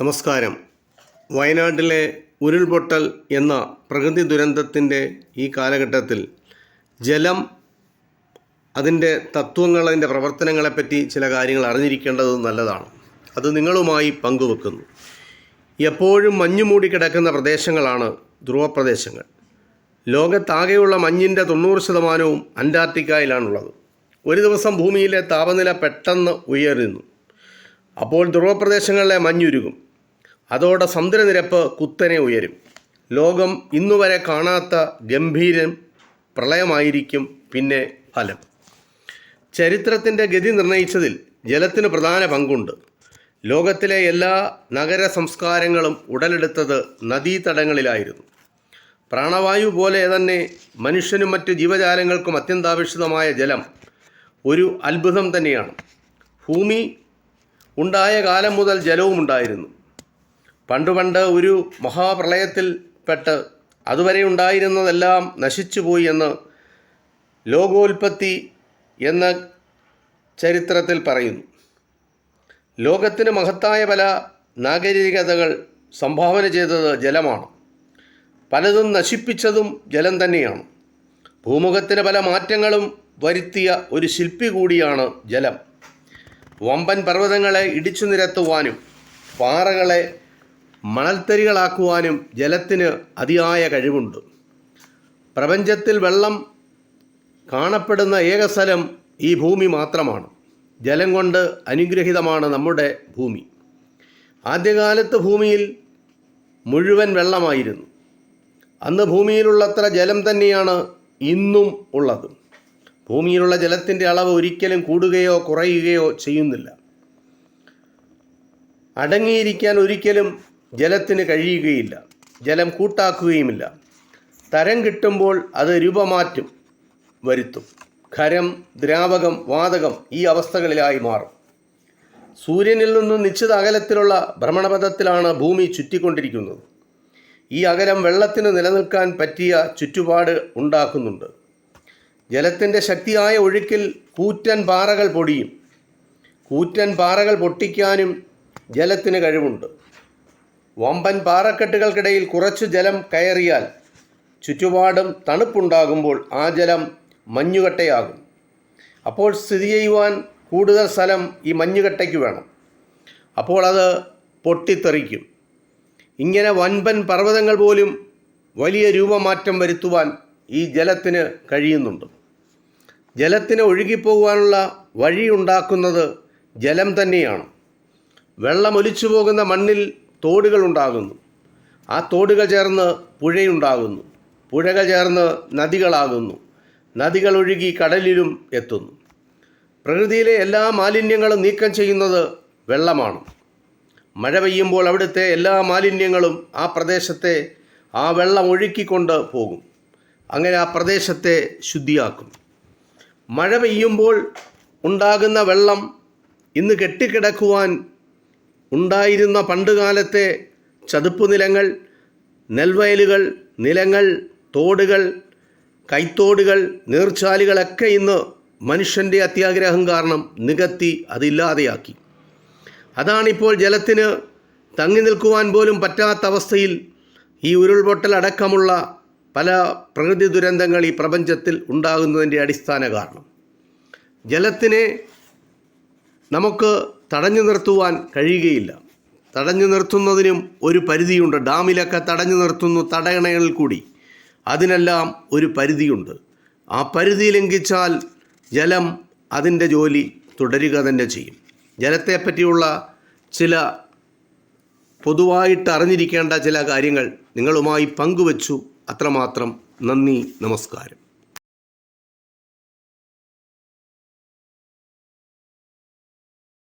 നമസ്കാരം. വയനാട്ടിലെ ഉരുൾപൊട്ടൽ എന്ന പ്രകൃതി ദുരന്തത്തിന്റെ ഈ കാലഘട്ടത്തിൽ ജലം അതിന്റെ തത്വങ്ങൾ അതിന്റെ പ്രവർത്തനങ്ങളെപ്പറ്റി ചില കാര്യങ്ങൾ അറിഞ്ഞിരിക്കേണ്ടത് നല്ലതാണ്. അത് നിങ്ങളുമായി പങ്കുവെക്കുന്നു. എപ്പോഴും മഞ്ഞു മൂടിക്കിടക്കുന്ന പ്രദേശങ്ങളാണ് ധ്രുവപ്രദേശങ്ങൾ. ലോകത്താകെയുള്ള മഞ്ഞിന്റെ തൊണ്ണൂറ് ശതമാനവും അന്റാർട്ടിക്കയിലാണുള്ളത്. ഒരു ദിവസം ഭൂമിയിലെ താപനില പെട്ടെന്ന് ഉയരുന്നു. അപ്പോൾ ധ്രുവപ്രദേശങ്ങളിലെ മഞ്ഞുരുകും. അതോടെ സമുദ്രനിരപ്പ് കുത്തനെ ഉയരും. ലോകം ഇന്നുവരെ കാണാത്ത ഗംഭീരം പ്രളയമായിരിക്കും പിന്നെ ഫലം. ചരിത്രത്തിന്റെ ഗതി നിർണയിച്ചതിൽ ജലത്തിന് പ്രധാന പങ്കുണ്ട്. ലോകത്തിലെ എല്ലാ നഗര സംസ്കാരങ്ങളും ഉടലെടുത്തത് നദീതടങ്ങളിലായിരുന്നു. പ്രാണവായു പോലെ തന്നെ മനുഷ്യനും മറ്റ് ജീവജാലങ്ങൾക്കും അത്യന്താപേക്ഷിതമായ ജലം ഒരു അത്ഭുതം തന്നെയാണ്. ഭൂമി ഉണ്ടായ കാലം മുതൽ ജലവും ഉണ്ടായിരുന്നു. പണ്ട് പണ്ട് ഒരു മഹാപ്രളയത്തിൽ പെട്ട് അതുവരെ ഉണ്ടായിരുന്നതെല്ലാം നശിച്ചുപോയി എന്ന് ലോകോൽപത്തി എന്ന ചരിത്രത്തിൽ പറയുന്നു. ലോകത്തിന് മഹത്തായ പല നാഗരികതകൾ സംഭാവന ചെയ്തത് ജലമാണ്. പലതും നശിപ്പിച്ചതും ജലം തന്നെയാണ്. ഭൂമുഖത്തിന് പല മാറ്റങ്ങളും വരുത്തിയ ഒരു ശില്പി കൂടിയാണ് ജലം. വമ്പൻ പർവതങ്ങളെ ഇടിച്ചു നിരത്തുവാനും പാറകളെ മണൽത്തരികളാക്കുവാനും ജലത്തിന് അതിയായ കഴിവുണ്ട്. പ്രപഞ്ചത്തിൽ വെള്ളം കാണപ്പെടുന്ന ഏക സ്ഥലം ഈ ഭൂമി മാത്രമാണ്. ജലം കൊണ്ട് അനുഗ്രഹിതമാണ് നമ്മുടെ ഭൂമി. ആദ്യകാലത്ത് ഭൂമിയിൽ മുഴുവൻ വെള്ളമായിരുന്നു. അന്ന് ഭൂമിയിലുള്ളത്ര ജലം തന്നെയാണ് ഇന്നും ഉള്ളത്. ഭൂമിയിലുള്ള ജലത്തിന്റെ അളവ് ഒരിക്കലും കൂടുകയോ കുറയുകയോ ചെയ്യുന്നില്ല. അടങ്ങിയിരിക്കാൻ ഒരിക്കലും ജലത്തിന് കഴിയുകയില്ല. ജലം കൂട്ടാക്കുകയുമില്ല. തരം കിട്ടുമ്പോൾ അത് രൂപമാറ്റം വരുത്തും. ഖരം ദ്രാവകം വാതകം ഈ അവസ്ഥകളിലായി മാറും. സൂര്യനിൽ നിന്നും നിശ്ചിത അകലത്തിലുള്ള ഭ്രമണപഥത്തിലാണ് ഭൂമി ചുറ്റിക്കൊണ്ടിരിക്കുന്നത്. ഈ അകലം വെള്ളത്തിന് നിലനിൽക്കാൻ പറ്റിയ ചുറ്റുപാട് ഉണ്ടാക്കുന്നുണ്ട്. ജലത്തിന്റെ ശക്തിയായ ഒഴുക്കിൽ കൂറ്റൻ പാറകൾ പൊടിയും കൂറ്റൻ പാറകൾ പൊട്ടിക്കാനും ജലത്തിന് കഴിവുണ്ട്. വമ്പൻ പാറക്കെട്ടുകൾക്കിടയിൽ കുറച്ചു ജലം കയറിയാൽ ചുറ്റുപാടും തണുപ്പുണ്ടാകുമ്പോൾ ആ ജലം മഞ്ഞുകട്ടയാകും. അപ്പോൾ സ്ഥിതി ചെയ്യുവാൻ കൂടുതൽ സ്ഥലം ഈ മഞ്ഞുകട്ടയ്ക്ക് വേണം. അപ്പോൾ അത് പൊട്ടിത്തെറിക്കും. ഇങ്ങനെ വൻപൻ പർവതങ്ങൾ പോലും വലിയ രൂപമാറ്റം വരുത്തുവാൻ ഈ ജലത്തിന് കഴിയുന്നുണ്ട്. ജലത്തിന് ഒഴുകിപ്പോകുവാനുള്ള വഴിയുണ്ടാക്കുന്നത് ജലം തന്നെയാണ്. വെള്ളം ഒലിച്ചു പോകുന്ന മണ്ണിൽ തോടുകൾ ഉണ്ടാകുന്നു. ആ തോടുകൾ ചേർന്ന് പുഴയുണ്ടാകുന്നു. പുഴകൾ ചേർന്ന് നദികളാകുന്നു. നദികൾ ഒഴുകി കടലിലും എത്തുന്നു. പ്രകൃതിയിലെ എല്ലാ മാലിന്യങ്ങളും നീക്കം ചെയ്യുന്നത് വെള്ളമാണ്. മഴ പെയ്യുമ്പോൾ അവിടുത്തെ എല്ലാ മാലിന്യങ്ങളും ആ പ്രദേശത്തെ ആ വെള്ളം ഒഴുക്കിക്കൊണ്ട് പോകും. അങ്ങനെ ആ പ്രദേശത്തെ ശുദ്ധിയാക്കും. മഴ പെയ്യുമ്പോൾ ഉണ്ടാകുന്ന വെള്ളം ഇന്ന് കെട്ടിക്കിടക്കുവാൻ ഉണ്ടായിരുന്ന പണ്ടുകാലത്തെ ചതുപ്പ് നിലങ്ങൾ നെൽവയലുകൾ നിലങ്ങൾ തോടുകൾ കൈത്തോടുകൾ നീർച്ചാലുകളൊക്കെ ഇന്ന് മനുഷ്യന്റെ അത്യാഗ്രഹം കാരണം നികത്തി അതില്ലാതെയാക്കി. അതാണിപ്പോൾ ജലത്തിന് തങ്ങി നിൽക്കുവാൻ പോലും പറ്റാത്ത അവസ്ഥയിൽ ഈ ഉരുൾപൊട്ടൽ അടക്കമുള്ള പല പ്രകൃതി ദുരന്തങ്ങൾ ഈ പ്രപഞ്ചത്തിൽ ഉണ്ടാകുന്നതിന്റെ അടിസ്ഥാന കാരണം. ജലത്തിനെ നമുക്ക് തടഞ്ഞു നിർത്തുവാൻ കഴിയുകയില്ല. തടഞ്ഞു നിർത്തുന്നതിനും ഒരു പരിധിയുണ്ട്. ഡാമിലൊക്കെ തടഞ്ഞു നിർത്തുന്നു തടയണകളിൽ കൂടി. അതിനെല്ലാം ഒരു പരിധിയുണ്ട്. ആ പരിധി ലംഘിച്ചാൽ ജലം അതിന്റെ ജോലി തുടരുക തന്നെ ചെയ്യും. ജലത്തെപ്പറ്റിയുള്ള ചില പൊതുവായിട്ട് അറിഞ്ഞിരിക്കേണ്ട ചില കാര്യങ്ങൾ നിങ്ങളുമായി പങ്കുവച്ചു. അത്രമാത്രം നന്ദി നമസ്കാരം.